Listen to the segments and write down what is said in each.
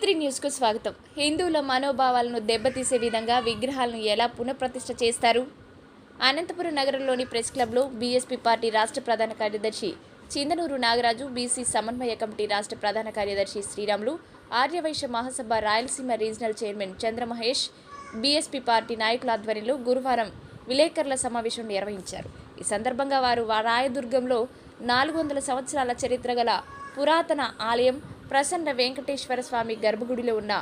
Three న్యూస్కు స్వాగతం. హిందువుల మనోభావాలను దెబ్బతీసే విధంగా విగ్రహాలను ఎలా పునఃప్రతిష్ఠ చేస్తారు? అనంతపురం నగరంలోని ప్రెస్ క్లబ్లో బీఎస్పీ పార్టీ రాష్ట్ర ప్రధాన కార్యదర్శి చిందనూరు నాగరాజు బీసీ సమన్వయ కమిటీ రాష్ట్ర ప్రధాన కార్యదర్శి శ్రీరాములు ఆర్యవైశ్య మహాసభ Rayalaseema regional chairman Chandramahesh BSP party నాయకుల ఆధ్వర్యంలో గురువారం విలేకరుల సమావేశం నిర్వహించారు. ఈ సందర్భంగా వారు రాయదుర్గంలో నాలుగు వందల సంవత్సరాల చరిత్ర గల పురాతన ఆలయం ప్రసన్న వెంకటేశ్వర స్వామి గర్భగుడిలో ఉన్న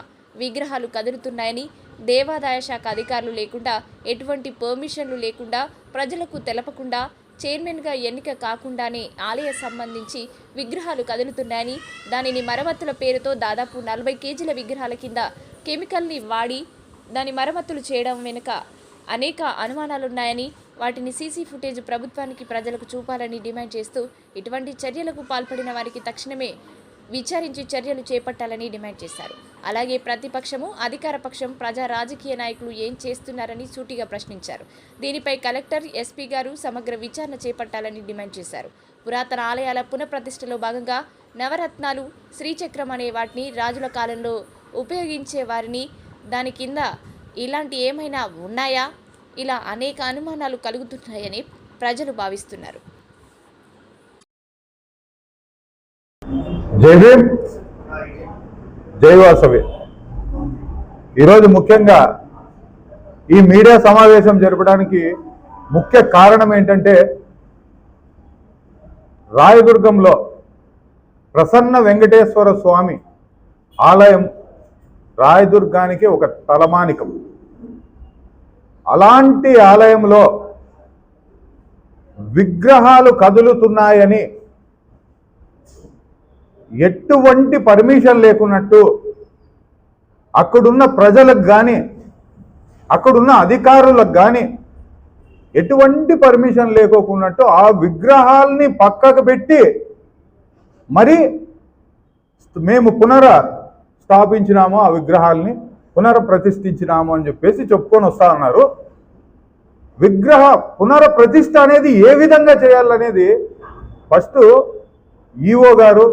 విగ్రహాలు కదులుతున్నాయని దేవాదాయ శాఖ అధికారులు లేకుండా ఎటువంటి పర్మిషన్లు లేకుండా ప్రజలకు తెలపకుండా చైర్మన్గా ఎన్నిక కాకుండానే ఆలయ సంబంధించి విగ్రహాలు కదులుతున్నాయని దానిని మరమ్మతుల పేరుతో దాదాపు నలభై కేజీల విగ్రహాల కింద కెమికల్ని వాడి దాని మరమ్మతులు చేయడం వెనుక అనేక అనుమానాలున్నాయని వాటిని సీసీ ఫుటేజ్ ప్రభుత్వానికి ప్రజలకు చూపాలని డిమాండ్ చేస్తూ ఇటువంటి చర్యలకు పాల్పడిన వారికి తక్షణమే విచారించి చర్యలు చేపట్టాలని డిమాండ్ చేశారు. అలాగే ప్రతిపక్షము అధికార పక్షం ప్రజా రాజకీయ నాయకులు ఏం చేస్తున్నారని సూటిగా ప్రశ్నించారు. దీనిపై కలెక్టర్ ఎస్పీ గారు సమగ్ర విచారణ చేపట్టాలని డిమాండ్ చేశారు. పురాతన ఆలయాల పునఃప్రతిష్టలో భాగంగా నవరత్నాలు శ్రీచక్రం అనే వాటిని రాజుల కాలంలో ఉపయోగించే వారిని దాని కింద ఇలాంటి ఏమైనా ఉన్నాయా? ఇలా అనేక అనుమానాలు కలుగుతున్నాయని ప్రజలు భావిస్తున్నారు. జై భీమ్. జై వాసవి. ఈరోజు ముఖ్యంగా ఈ మీడియా సమావేశం జరపడానికి ముఖ్య కారణం ఏంటంటే రాయదుర్గంలో ప్రసన్న వెంకటేశ్వర స్వామి ఆలయం రాయదుర్గానికి ఒక తలమానికం. అలాంటి ఆలయంలో విగ్రహాలు కదులుతున్నాయని ఎటువంటి పర్మిషన్ లేకున్నట్టు అక్కడున్న ప్రజలకు కానీ అక్కడున్న అధికారులకు కానీ ఎటువంటి పర్మిషన్ లేకోకున్నట్టు ఆ విగ్రహాల్ని పక్కకు పెట్టి మరి మేము పునర స్థాపించినాము ఆ విగ్రహాల్ని పునరప్రతిష్ఠించినాము అని చెప్పేసి చెప్పుకొని వస్తా ఉన్నారు. విగ్రహ పునరప్రతిష్ఠ అనేది ఏ విధంగా చేయాలనేది ఫస్ట్ ఈఓ గారు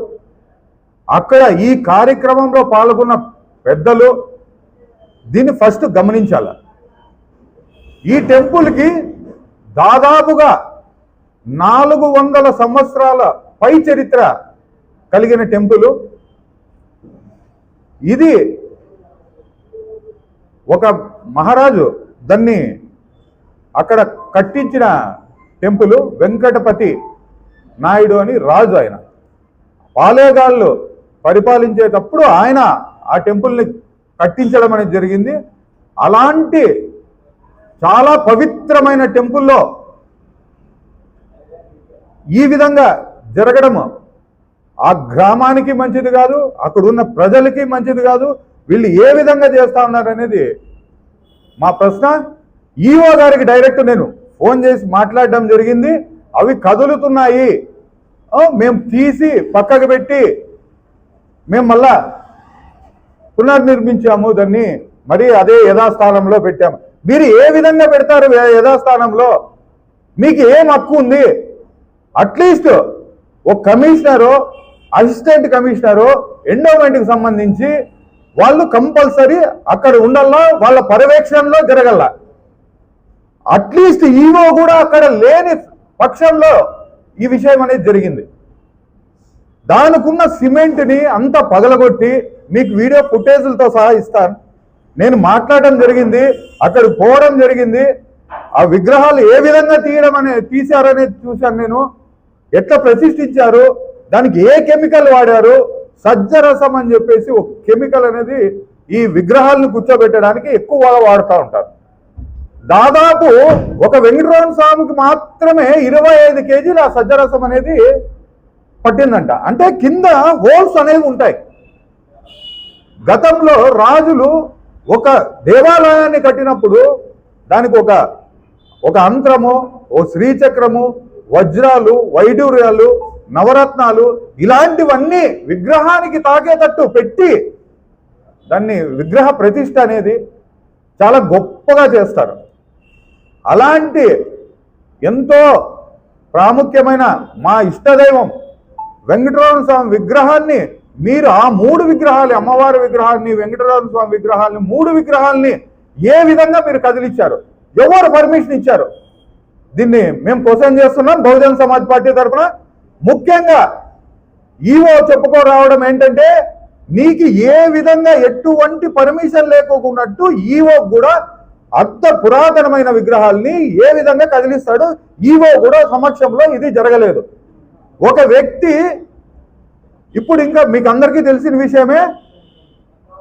అక్కడ ఈ కార్యక్రమంలో పాల్గొన్న పెద్దలు దీన్ని ఫస్ట్ గమనించాల. ఈ టెంపుల్కి దాదాపుగా నాలుగు వందల సంవత్సరాల పై చరిత్ర కలిగిన టెంపుల్. ఇది ఒక మహారాజు దాన్ని అక్కడ కట్టించిన టెంపుల్ వెంకటపతి నాయుడు అని రాజు ఆయన. పాలేగాళ్ళు పరిపాలించేటప్పుడు ఆయన ఆ టెంపుల్ని కట్టించడం అనేది జరిగింది. అలాంటి చాలా పవిత్రమైన టెంపుల్లో ఈ విధంగా జరగడం ఆ గ్రామానికి మంచిది కాదు అక్కడ ఉన్న ప్రజలకి మంచిది కాదు వీళ్ళు ఏ విధంగా చేస్తా ఉన్నారు అనేది మా ప్రశ్న. ఈఓ గారికి డైరెక్ట్ నేను ఫోన్ చేసి మాట్లాడడం జరిగింది. అవి కదులుతున్నాయి. మేము తీసి పక్కకు పెట్టి మేము మళ్ళా పునర్నిర్మించాము దాన్ని మరి అదే యథాస్థానంలో పెట్టాము మీరు ఏ విధంగా పెడతారు యథాస్థానంలో? మీకు ఏం హక్కు ఉంది? అట్లీస్ట్ ఒక కమిషనరు అసిస్టెంట్ కమిషనరు ఎండోమెంట్కి సంబంధించి వాళ్ళు కంపల్సరీ అక్కడ ఉండాలా వాళ్ళ పర్యవేక్షణలో జరగల అట్లీస్ట్ ఈవో కూడా అక్కడ లేని పక్షంలో ఈ విషయం అనేది జరిగింది. దానికున్న సిమెంట్ని అంతా పగలగొట్టి మీకు వీడియో ఫుటేజ్లతో సహా ఇస్తాను. నేను మాట్లాడడం జరిగింది అక్కడికి పోవడం జరిగింది. ఆ విగ్రహాలు ఏ విధంగా తీయడం అనే తీశారనేది చూశాను నేను. ఎట్లా ప్రతిష్ఠించారు? దానికి ఏ కెమికల్ వాడారు? సజ్జరసం అని చెప్పేసి ఒక కెమికల్ అనేది ఈ విగ్రహాలను కూర్చోబెట్టడానికి ఎక్కువగా వాడుతూ ఉంటారు. దాదాపు ఒక వెంకటరమణ స్వామికి మాత్రమే ఇరవై ఐదు కేజీల ఆ సజ్జరసం అనేది పట్టిందంట. అంటే కింద హోల్స్ అనేవి ఉంటాయి. గతంలో రాజులు ఒక దేవాలయాన్ని కట్టినప్పుడు దానికి ఒక ఒక అంత్రము ఓ శ్రీచక్రము వజ్రాలు వైడూర్యాలు నవరత్నాలు ఇలాంటివన్నీ విగ్రహానికి తాకేటట్టు పెట్టి దాన్ని విగ్రహ ప్రతిష్ట అనేది చాలా గొప్పగా చేస్తారు. అలాంటి ఎంతో ప్రాముఖ్యమైన మా ఇష్టదైవం వెంకటరమణ స్వామి విగ్రహాన్ని మీరు ఆ మూడు విగ్రహాలు అమ్మవారి విగ్రహాన్ని వెంకటరమణ స్వామి విగ్రహాలని మూడు విగ్రహాలని ఏ విధంగా మీరు కదిలిచ్చారు? ఎవరు పర్మిషన్ ఇచ్చారు? దీన్ని మేము క్వశ్చన్ చేస్తున్నాం బహుజన్ సమాజ్ పార్టీ తరఫున. ముఖ్యంగా ఈవో చెప్పుకోరావడం ఏంటంటే నీకు ఏ విధంగా ఎటువంటి పర్మిషన్ లేకోకున్నట్టు ఈవో కూడా అంత పురాతనమైన విగ్రహాల్ని ఏ విధంగా కదిలిస్తాడు? ఈవో కూడా సమక్షంలో ఇది జరగలేదు. ఒక వ్యక్తి ఇప్పుడు ఇంకా మీకు అందరికీ తెలిసిన విషయమే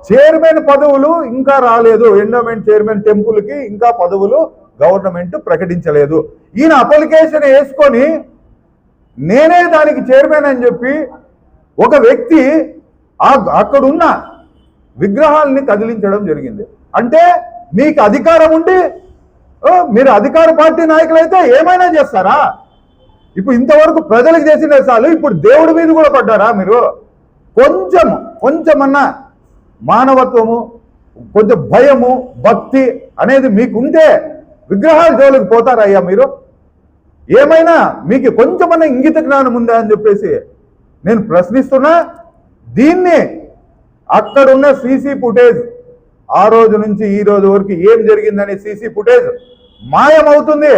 చైర్మన్ పదవులు ఇంకా రాలేదు ఎండోమెంట్ చైర్మన్ టెంపుల్కి ఇంకా పదవులు గవర్నమెంట్ ప్రకటించలేదు. ఈయన అప్లికేషన్ వేసుకొని నేనే దానికి చైర్మన్ అని చెప్పి ఒక వ్యక్తి అక్కడున్న విగ్రహాలని కదిలించడం జరిగింది. అంటే మీకు అధికారం ఉండి మీరు అధికార పార్టీ నాయకులైతే ఏమైనా చేస్తారా? ఇప్పుడు ఇంతవరకు ప్రజలకు చేసిన చాలు. ఇప్పుడు దేవుడి మీద కూడా పడ్డారా మీరు? కొంచెం కొంచెమన్నా మానవత్వము కొంచెం భయము భక్తి అనేది మీకుంటే విగ్రహాల జోలికి పోతారయ్యా మీరు. ఏమైనా మీకు కొంచెమన్నా ఇంగిత జ్ఞానం ఉందా అని చెప్పేసి నేను ప్రశ్నిస్తున్నా. దీన్ని అక్కడున్న సీసీ ఫుటేజ్ ఆ రోజు నుంచి ఈ రోజు వరకు ఏం జరిగిందని సీసీ ఫుటేజ్ మాయం అవుతుంది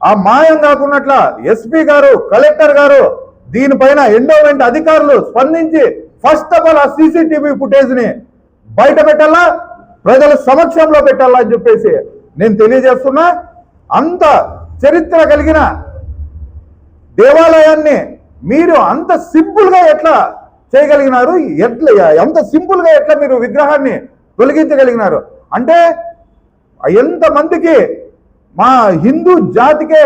ఆ మాయం కాకున్నట్ల ఎస్పీ గారు కలెక్టర్ గారు దీనిపైన ఎండోమెంట్ అధికారులు స్పందించి ఫస్ట్ ఆఫ్ ఆల్ ఆ సీసీటీవీ ఫుటేజ్ని బయట పెట్టాలా? ప్రజల సమక్షంలో పెట్టాలా అని చెప్పేసి నేను తెలియజేస్తున్నా. అంత చరిత్ర కలిగిన దేవాలయాన్ని మీరు అంత సింపుల్గా ఎట్లా చేయగలిగినారు? ఎట్లా ఎంత సింపుల్గా ఎట్లా మీరు విగ్రహాన్ని తొలగించగలిగినారు? అంటే ఎంత మందికి మా హిందూ జాతికే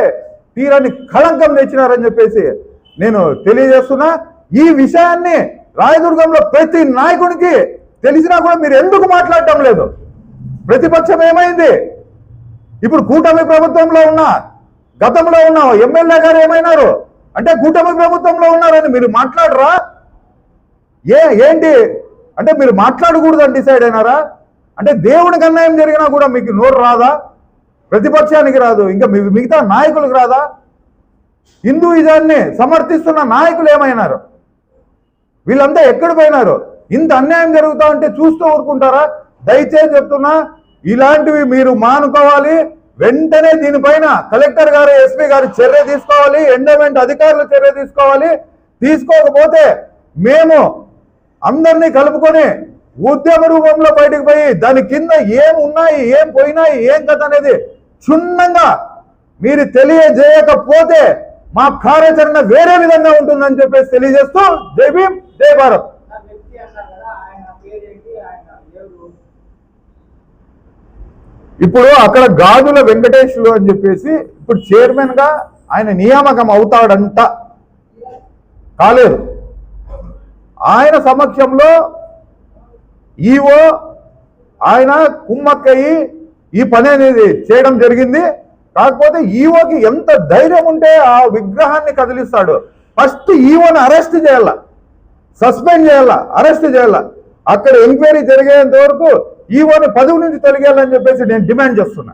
తీరని కళంకం తెచ్చినారని చెప్పేసి నేను తెలియజేస్తున్నా. ఈ విషయాన్ని రాయదుర్గంలో ప్రతి నాయకుడికి తెలిసినా కూడా మీరు ఎందుకు మాట్లాడటం లేదు? ప్రతిపక్షం ఏమైంది? ఇప్పుడు కూటమి ప్రభుత్వంలో ఉన్న గతంలో ఉన్న ఎమ్మెల్యే గారు ఏమైనారు? అంటే కూటమి ప్రభుత్వంలో ఉన్నారని మీరు మాట్లాడరా? ఏ ఏంటి? అంటే మీరు మాట్లాడకూడదని డిసైడ్ అయినారా? అంటే దేవుడికి అన్యాయం జరిగినా కూడా మీకు నోరు రాదా? ప్రతిపక్షానికి రాదు. ఇంకా మీ- మిగతా నాయకులకు రాదా? హిందూయిజాన్ని సమర్థిస్తున్న నాయకులు ఏమైనారు? వీళ్ళంతా ఎక్కడ పోయినారు? ఇంత అన్యాయం జరుగుతా ఉంటే చూస్తూ ఊరుకుంటారా? దయచేసి చెప్తున్నా ఇలాంటివి మీరు మానుకోవాలి. వెంటనే దీనిపైన కలెక్టర్ గారు ఎస్పీ గారు చర్య తీసుకోవాలి. ఎండమెంట్ అధికారులు చర్య తీసుకోవాలి. తీసుకోకపోతే మేము అందరినీ కలుపుకొని ఉద్యమ రూపంలో బయటకు పోయి దాని కింద ఏం ఉన్నాయి ఏం పోయినాయి ఏం కథ అనేది క్షుణ్ణంగా మీరు తెలియజేయకపోతే మా కార్యాచరణ వేరే విధంగా ఉంటుందని చెప్పేసి తెలియజేస్తూ జై భీమ్ జై భారత్. ఇప్పుడు అక్కడ గాజుల వెంకటేశ్వరు అని చెప్పేసి ఇప్పుడు చైర్మన్గా ఆయన నియామకం అవుతాడంట. కాలేదు. ఆయన సమక్షంలో ఈవో ఆయన కుమ్మక్కయి ఈ పని అనేది చేయడం జరిగింది. కాకపోతే ఈవోకి ఎంత ధైర్యం ఉంటే ఆ విగ్రహాన్ని కదిలిస్తాడు. ఫస్ట్ ఈవోని అరెస్ట్ చేయాల. సస్పెండ్ చేయాల. అరెస్ట్ చేయాల. అక్కడ ఎంక్వైరీ జరిగేంత వరకు ఈవోని పదవి నుంచి తొలగేయాలని చెప్పేసి నేను డిమాండ్ చేస్తున్నా.